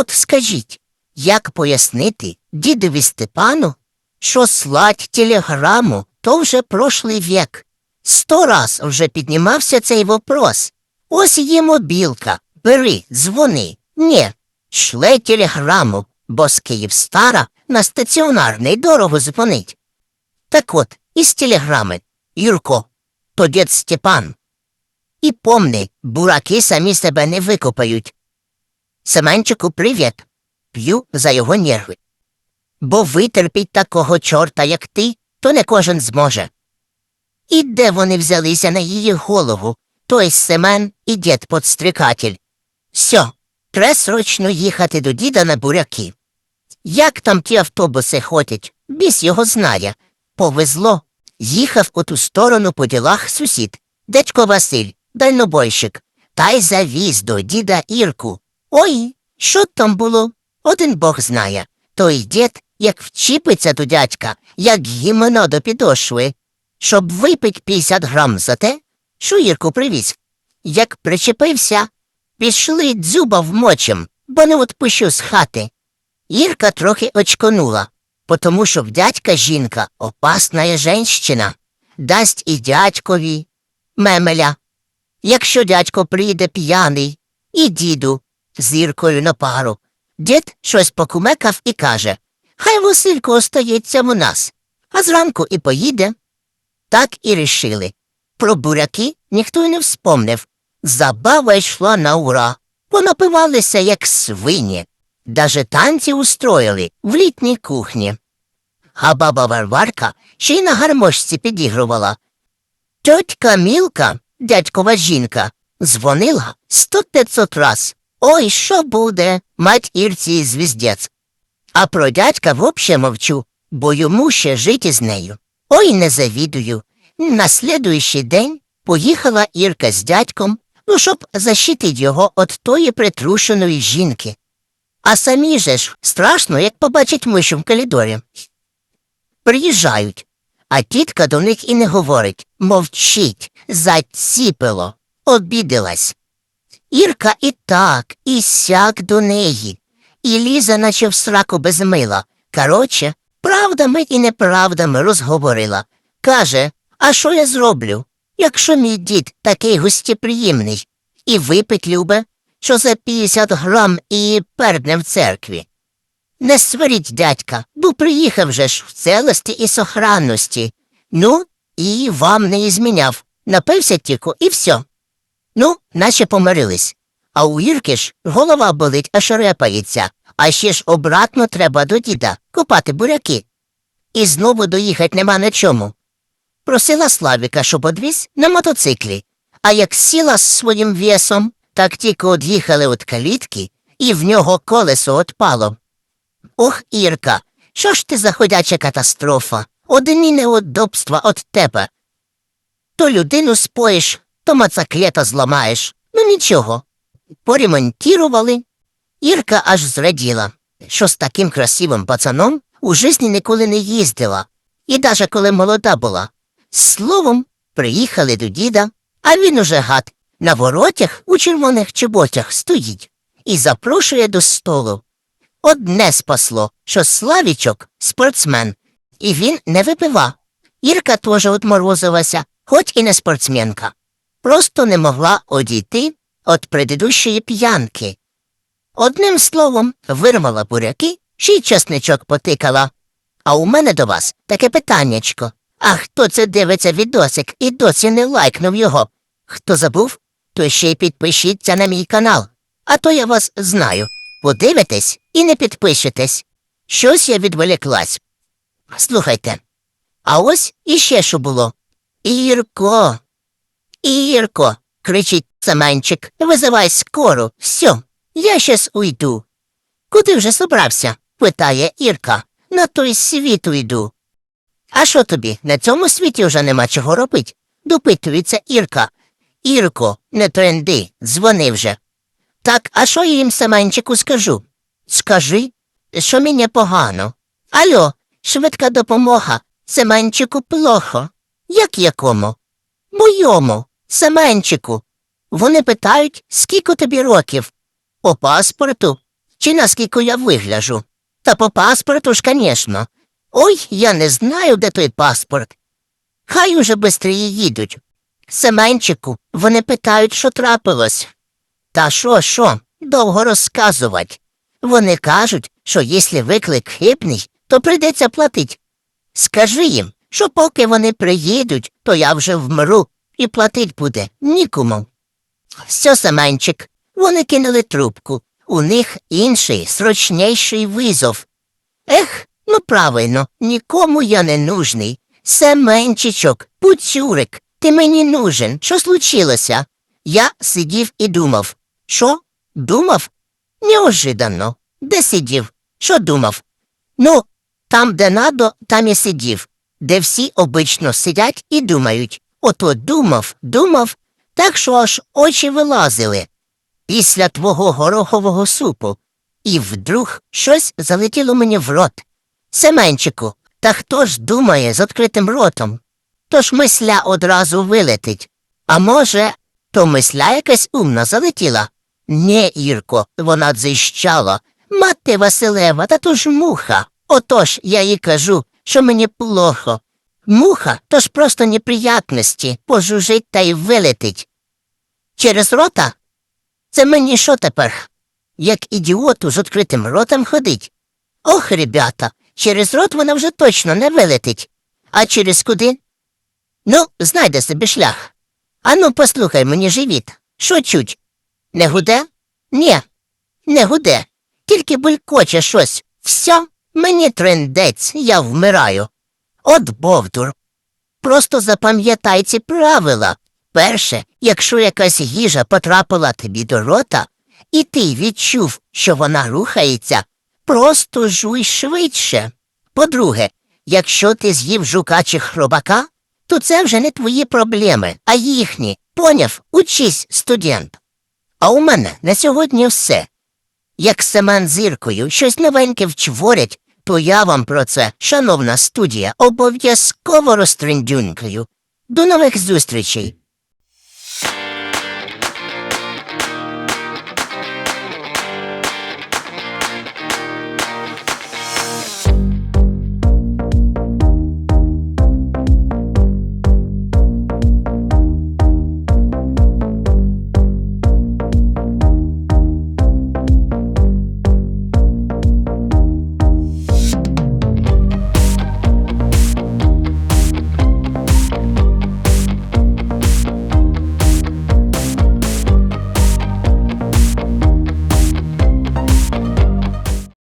От скажіть, як пояснити дідові Степану, що слать телеграму то вже прошлий вік? Сто раз вже піднімався цей вопрос. Ось є мобілка, бери, дзвони. Ні, шле телеграму, бо з Київстара на стаціонарний дорого дзвонить. Так от, із телеграми, Юрко, то дід Степан. І помни, бураки самі себе не викопають. Семенчику, привіт. П'ю за його нерви. Бо витерпіть такого чорта, як ти, то не кожен зможе. І де вони взялися на її голову, той Семен і дід подстрикатель. Сьо, треба срочно їхати до діда на буряки. Як там ті автобуси ходять, біс його знає. Повезло. Їхав у ту сторону по ділах сусід, дядько Василь, дальнобойщик, та й завіз до діда Ірку. Ой, що там було? Один бог знає. Той дід, як вчіпиться до дядька, як гімно до підошви, щоб випить 50 грам за те, що Ірку привіз. Як причепився, пішли дзюба вмочим, бо не отпущу з хати. Ірка трохи очконула, потому що в дядька жінка опасна женщина, дасть і дядькові мемеля. Якщо дядько прийде п'яний, і діду з Іркою на пару. Дід щось покумекав і каже Хай Василько остається у нас, а зранку і поїде. Так і рішили. Про буряки ніхто й не вспомнив. Забава йшла на ура. Понапивалися, як свині. Даже танці устроїли в літній кухні. А баба Варварка ще й на гармошці підігрувала. Тьотька Мілка, дядькова жінка, дзвонила сто п'ятсот раз. Ой, що буде, мать Ірці звіздець. А про дядька вобще мовчу, бо йому ще жити з нею. Ой, не завідую. На слідуючий день поїхала Ірка з дядьком, ну, щоб защитить його від тої притрушеної жінки. А самі же ж страшно, як побачить мишу в коридорі. Приїжджають, а тітка до них і не говорить мовчить, заціпило, обідалась. Ірка і так, і сяк до неї, і ліза, наче в сраку без мила. Короче, правдами і неправдами розговорила. Каже, а що я зроблю, якщо мій дід такий гостєприємний і випить любе, що за 50 грам і пердне в церкві. Не сваріть дядька, бо приїхав же ж в целості і сохранності. Ну, і вам не ізміняв. Напився тільки і все. Ну, наче помирились. А у Ірки ж голова болить, аж репається, а ще ж обратно треба до діда копати буряки. І знову доїхать нема на чому. Просила Славіка, щоб одвіз на мотоциклі, а як сіла з своїм весом, так тільки од'їхали від калітки, і в нього колесо отпало. Ох, Ірка, що ж ти за ходяча катастрофа? Одні неудобства від тебе. То людину споїш, то мацаклета зламаєш. Ну нічого. Поремонтірували. Ірка аж зраділа, що з таким красивим пацаном у житті ніколи не їздила, і даже коли молода була. Словом, приїхали до діда, а він уже гад на воротях у червоних чоботях стоїть і запрошує до столу. Одне спасло, що Славічок спортсмен, і він не випива. Ірка теж отморозилася, хоч і не спортсменка. Просто не могла одійти від предыдущої п'янки. Одним словом, вирвала буряки, ще й часничок потикала. А у мене до вас таке питаннячко. А хто це дивиться відосик і досі не лайкнув його? Хто забув, то ще й підпишіться на мій канал. А то я вас знаю. Подивитесь і не підпишетесь. Щось я відволіклась. Слухайте. А ось іще що було. Ірко. Ірко. кричить Семенчик. Визивай скору. Все, я щас уйду. Куди вже собрався? питає Ірка. На той світ уйду. А що тобі? На цьому світі вже нема чого робить? допитується Ірка. Ірко, не тренди, дзвони вже. Так, а що я їм Семенчику скажу? Скажи, що мені погано. Альо, швидка допомога. Семенчику плохо. Як якому? Моєму, Семенчику. Вони питають, скільки тобі років? По паспорту. Чи наскільки я вигляжу? Та по паспорту ж, звісно. Ой, я не знаю, де той паспорт. Хай уже бистріє їдуть. Семенчику, вони питають, що трапилось. Та що, що, довго розказувати. Вони кажуть, що якщо виклик хибний, то прийдеться платить. Скажи їм, що поки вони приїдуть, то я вже вмру, і платить буде нікому. Все, Семенчик, вони кинули трубку. У них інший, срочніший визов. Ех, ну правильно, нікому я не нужний. Семенчичок, пуцюрик, ти мені нужен. Що случилося? Я сидів і думав. Що? Думав? Неожиданно. Де сидів? Що думав? Ну, там, де надо, там і сидів, де всі обично сидять і думають. Ото думав, думав, так що аж очі вилазили. Після твого горохового супу. І вдруг щось залетіло мені в рот. Семенчику, та хто ж думає з відкритим ротом? Тож мисля одразу вилетить. А може, то мисля якась умна залетіла? Не, Ірко, вона дзищала. Мати Василева, та то ж муха. Отож я їй кажу, що мені плохо. Муха то ж просто неприятності, пожужить та й вилетить. Через рота? Це мені що тепер? Як ідіоту з відкритим ротом ходить? Ох, ребята, через рот вона вже точно не вилетить. А через куди? Ну, знайде собі шлях. Ану, послухай мені живіт. Що чуть? Не гуде? Ні, не гуде. Тільки булькоче щось. Все, мені трендець, я вмираю. От бовдур. Просто запам'ятай ці правила. Перше, якщо якась їжа потрапила тобі до рота, і ти відчув, що вона рухається, просто жуй швидше. По-друге, якщо ти з'їв жука чи хробака, то це вже не твої проблеми, а їхні. Поняв, учись, студент. А у мене на сьогодні все. Як Семен зіркою щось новеньке вчворять, то я вам про це, шановна студія, обов'язково розтриндюнькаю. До нових зустрічей.